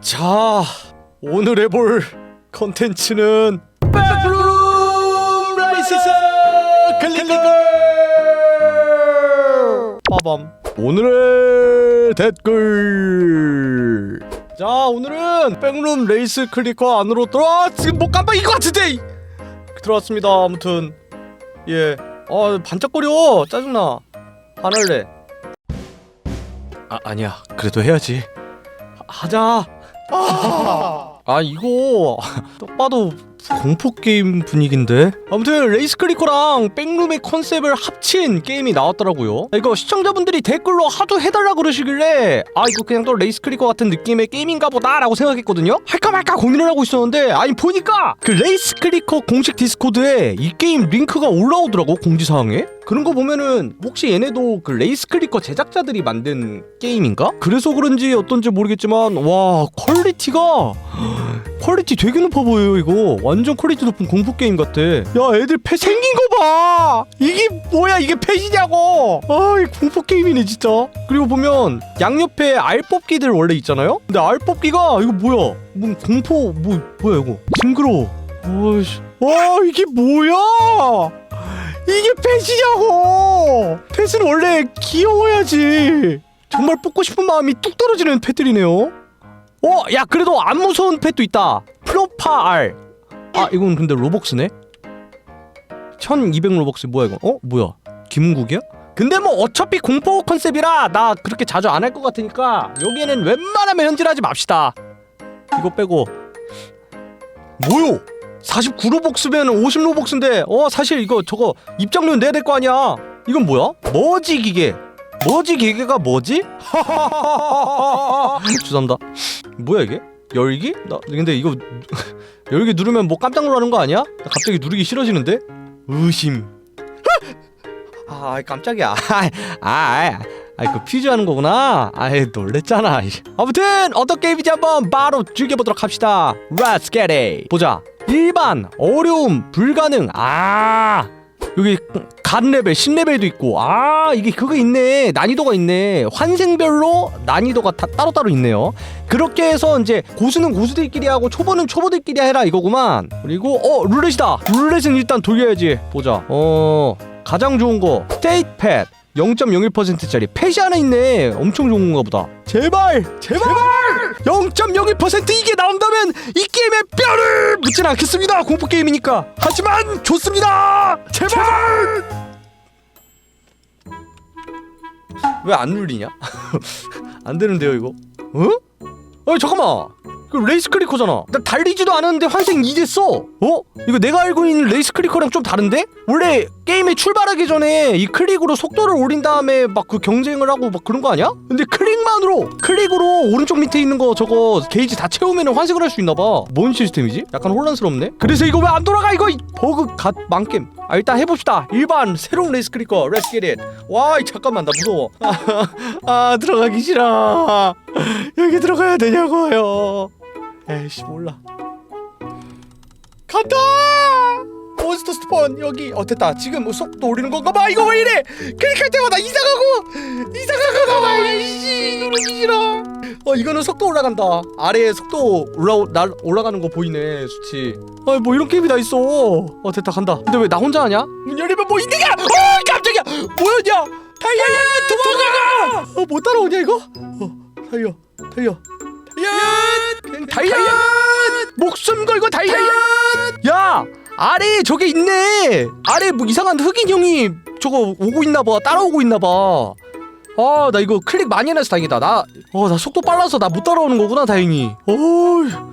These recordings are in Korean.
자, 오늘 해볼 컨텐츠는 백룸 라이시스 클리커 빠밤. 오늘의 댓글. 자 오늘은 백룸 레이스 클리커 안으로 들어와. 지금 뭐 깜빡인 것 같은데! 들어왔습니다. 아무튼. 예아 반짝거려. 짜증나. 안 할래. 아 아니야. 그래도 해야지. 하- 하자 아 이거 딱 봐도 공포 게임 분위기인데? 아무튼 레이스 클리커랑 백룸의 컨셉을 합친 게임이 나왔더라고요. 아, 이거 시청자분들이 댓글로 하도 해달라 그러시길래 아 이거 그냥 또 레이스 클리커 같은 느낌의 게임인가 보다 라고 생각했거든요. 할까 말까 고민을 하고 있었는데 아니 보니까 그 레이스 클리커 공식 디스코드에 이 게임 링크가 올라오더라고 공지사항에 그런 거 보면은 혹시 얘네도 그 레이스 클리커 제작자들이 만든 게임인가? 그래서 그런지 어떤지 모르겠지만 와 퀄리티가 퀄리티 되게 높아 보여요 이거. 완전 퀄리티 높은 공포 게임 같아. 야 애들 패 생긴 거 봐! 이게 뭐야 이게 패시냐고! 아이 공포 게임이네 진짜. 그리고 보면 양옆에 알 뽑기들 원래 있잖아요? 근데 알 뽑기가 이거 뭐야? 뭐 공포 뭐 뭐야 이거? 징그러워. 와씨. 와 이게 뭐야 이게 펫이냐고 펫은 원래 귀여워야지 정말 뽑고 싶은 마음이 뚝 떨어지는 펫들이네요 어, 야 그래도 안 무서운 펫도 있다. 플로파 알. 아 이건 근데 로벅스네. 1200 로벅스 뭐야 이거? 어 뭐야? 김은국이야? 근데 뭐 어차피 공포 컨셉이라 나 그렇게 자주 안 할 것 같으니까 여기에는 웬만하면 현질하지 맙시다. 이거 빼고 뭐요? 49 로벅스면 50 로벅스인데 어 사실 이거 저거 입장료 내야 될 거 아니야. 이건 뭐야? 머지 기계. 머지 기계가 뭐지? 죄송합니다. 뭐야 이게? 열기? 나 근데 이거 열기 누르면 뭐 깜짝 놀라는 거 아니야? 나 갑자기 누르기 싫어지는데? 의심. 아 깜짝이야. 아, 아, 아, 그 퓨즈 하는 거구나. 아이 놀랬잖아. 아무튼 어떤 게임인지 한번 바로 즐겨보도록 합시다. Let's get. 보자. 일반, 어려움, 불가능. 아 여기 간 레벨, 신 레벨도 있고. 아 이게 그거 있네. 난이도가 있네. 환생별로 난이도가 다 따로따로 있네요. 그렇게 해서 이제 고수는 고수들끼리 하고 초보는 초보들끼리 해라 이거구만. 그리고 어 룰렛이다. 룰렛은 일단 돌려야지. 보자. 어 가장 좋은 거 스테이트 팻 0.01%짜리 팻이 하나 있네. 엄청 좋은 건가 보다. 제발 제발, 0.01% 이게 나온다면 이 게임에 뼈를 묻진 않겠습니다. 공포 게임이니까. 하지만 좋습니다. 제발. 왜 안 눌리냐? 안 되는데요 이거? 어? 아 잠깐만 그 레이스 클리커잖아. 나 달리지도 않았는데 환생 2 됐어. 어? 이거 내가 알고 있는 레이스 클리커랑 좀 다른데? 원래 게임에 출발하기 전에 이 클릭으로 속도를 올린 다음에 막 그 경쟁을 하고 막 그런 거 아니야? 근데 클릭만으로 클릭으로 오른쪽 밑에 있는 거 저거 게이지 다 채우면 환생을 할 수 있나 봐. 뭔 시스템이지? 약간 혼란스럽네. 그래서 이거 왜 안 돌아가 이거? 이 버그 갓 망겜. 아 일단 해봅시다. 일반 새로운 레이스 Let's get it. 와 이, 잠깐만 나 무서워. 아 들어가기 싫어. 여기 들어가야 되냐고요 에이씨 몰라. 간다! 몬스터 스폰 여기. 어 됐다. 지금 속도 올리는 건가 봐. 이거 왜 이래? 클릭할 때마다 이상하고 이상하고 봐 이씨. 누르기 싫어. 어 이거는 속도 올라간다. 아래에 속도 올라 날 올라가는 거 보이네 수치. 아뭐 이런 게임이 다 있어. 어 됐다. 간다. 근데 왜 나 혼자 하냐? 문 열리면 뭐 있는 거야? 어 깜짝이야. 뭐였냐? 달려 도망가 어못 따라오냐 이거? 어 달려 달려 달려 목숨 걸고 달려 야 아래에 저게 있네. 아래 뭐 이상한 흑인 형이 저거 오고 있나 봐. 따라오고 있나 봐 아 나 이거 클릭 많이 해놔서 다행이다. 나 어 나 속도 빨라서 나 못 따라오는 거구나 다행히. 어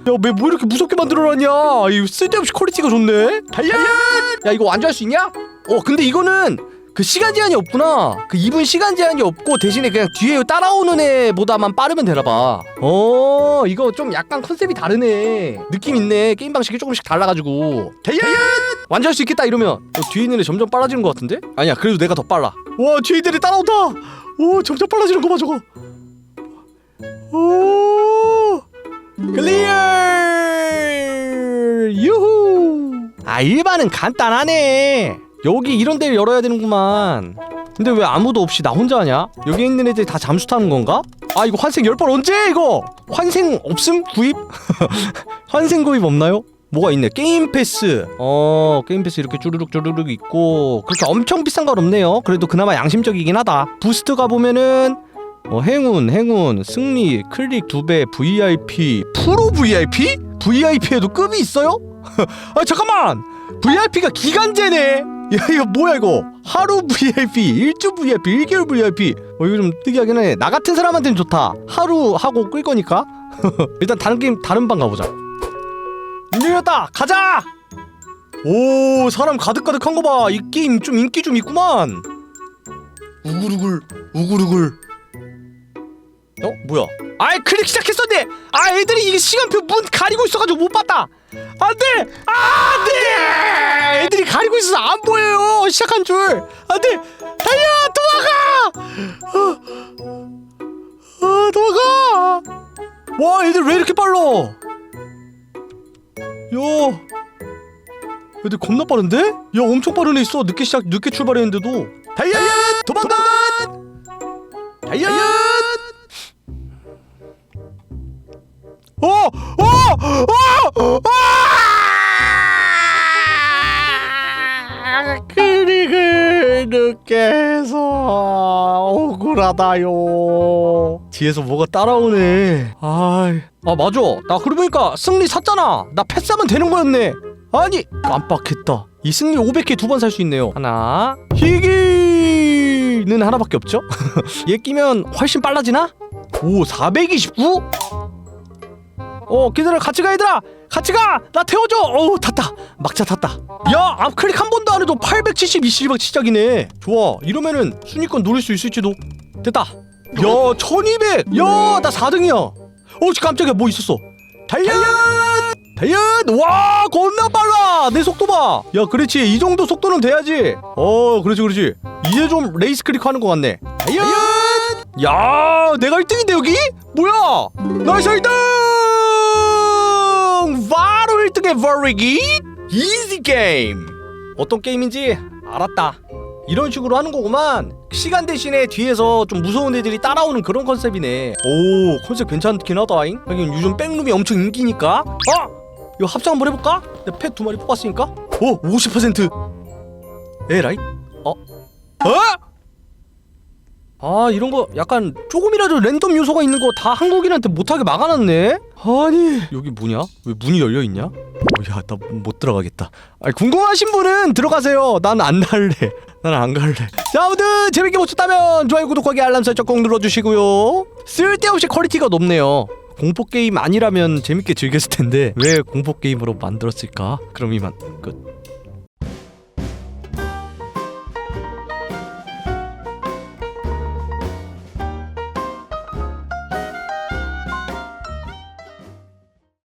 야 왜 뭐 이렇게 무섭게 만들어놨냐? 이 쓸데없이 퀄리티가 좋네. 달려 야 이거 완주할 수 있냐? 어 근데 이거는 그 시간 제한이 없구나. 그 2분 시간 제한이 없고 대신에 그냥 뒤에 따라오는 애보다만 빠르면 되나봐. 어, 이거 좀 약간 컨셉이 다르네. 느낌 있네. 게임 방식이 조금씩 달라가지고. 대연! 완주할 수 있겠다 이러면 어, 뒤에 있는 애 점점 빨라지는 것 같은데? 아니야, 그래도 내가 더 빨라. 와, 뒤에 있는 애 따라온다. 오, 점점 빨라지는 거 봐, 저거. 오, 클리어! 유후! 아, 일반은 간단하네. 여기 이런 데를 열어야 되는구만. 근데 왜 아무도 없이 나 혼자 하냐? 여기 있는 애들이 다 잠수 타는 건가? 아 이거 환생 10번 언제 이거 환생 없음 구입 환생 구입 없나요? 뭐가 있네 게임 패스 어 게임 패스 이렇게 쭈르륵 쭈르륵 있고 그렇게 엄청 비싼 건 없네요 그래도 그나마 양심적이긴 하다 부스트 가 보면은 어 행운 행운 승리 클릭 두배 VIP 프로 VIP? VIP에도 급이 있어요? 아 잠깐만 VIP가 기간제네 야 이거 뭐야 이거? 하루 VIP 일주 VIP 일개월 VIP 어 이거 좀 특이하긴 해 나 같은 사람한테는 좋다. 하루 하고 끌 거니까. 일단 다른 게임 다른 방 가보자. 문 열렸다! 가자! 오 사람 가득가득한 거봐이 게임 좀 인기 좀 있구만. 우글우글 우글우글. 어 뭐야? 아이 클릭 시작했었는데 아 애들이 이게 시간표 문 가리고 있어가지고 못 봤다 안돼! 안돼! 애들이 가리고 있어서 안 보여요. 시작한 줄. 안돼! 달려! 도망가! 아, 아 도망가! 와 애들 왜 이렇게 빨라? 야 애들 겁나 빠른데? 야 엄청 빠른 애 있어. 늦게 시작 늦게 출발했는데도. 달려! 도망가! 달려! 어! 어! 어! 아! 클릭을 늦게 해서 억울하다요. 뒤에서 뭐가 따라오네. 아이. 아 맞아. 나 그러고 보니까 승리 샀잖아. 나 패스하면 되는 거였네. 아니 깜빡했다. 이 승리 500개 두 번 살 수 있네요. 하나. 희귀는 하나밖에 없죠? 얘 끼면 훨씬 빨라지나? 오 429? 어 기다려 같이 가 얘들아 같이 가 나 태워줘! 어우 탔다. 막차 탔다. 야 앞클릭 한 번도 안 해도 872시박 시작이네. 좋아. 이러면은 순위권 노릴 수 있을지도. 됐다. 야 1200 야나 4등이야. 어 깜짝이야 뭐 있었어? 달려 달려 와 겁나 빨라! 내 속도 봐야 그렇지. 이 정도 속도는 돼야지. 어 그렇지 그렇지. 이제 좀 레이스 클릭 하는 것 같네. 달려 야 내가 1등인데 여기? 뭐야? 나이스 1등 바로 1등의 버리기? 이지 게임 어떤 게임인지 알았다. 이런 식으로 하는 거구만. 시간 대신에 뒤에서 좀 무서운 애들이 따라오는 그런 컨셉이네. 오 컨셉 괜찮긴 하다잉? 하긴 요즘 백룸이 엄청 인기니까. 어? 이거 합성 한번 해볼까? 내가 펫두 마리 뽑았으니까. 오 50% 에라이? 어? 어? 아 이런 거 약간 조금이라도 랜덤 요소가 있는 거 다 한국인한테 못하게 막아놨네 아니. 여기 뭐냐? 왜 문이 열려 있냐? 어야나 못 들어가겠다. 아 궁금하신 분은 들어가세요. 난 안 갈래. 나는 안 갈래. 자 아무튼 재밌게 보셨다면 좋아요 구독하기 알람 설정 꼭 눌러주시고요. 쓸데없이 퀄리티가 높네요. 공포 게임 아니라면 재밌게 즐겼을 텐데 왜 공포 게임으로 만들었을까? 그럼 이만 끝